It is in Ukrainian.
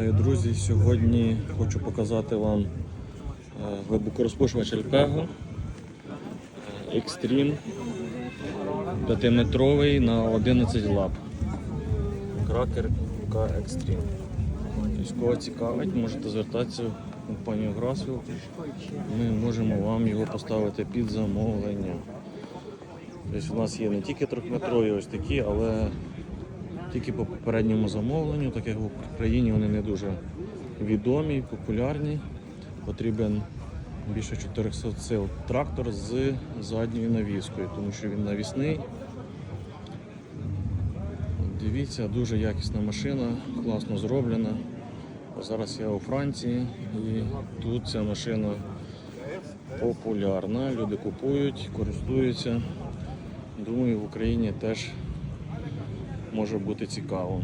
Вітаю, друзі! Сьогодні хочу показати вам е, глибокорозпушувач Alpego е, Extreme 5-метровий на 11 лап. Кракер Extreme. Тобто, кого цікавить, можете звертатися в компанію Grasfield. Ми можемо вам його поставити під замовлення. Тобто, у нас є не тільки трьохметрові ось такі, але тільки по попередньому замовленню, так як в Україні вони не дуже відомі, популярні. Потрібен більше 400 сил трактор з задньою навіскою, тому що він навісний. Дивіться, дуже якісна машина, класно зроблена. Зараз я у Франції і тут ця машина популярна. Люди купують, користуються. Думаю, в Україні теж може бути цікаво.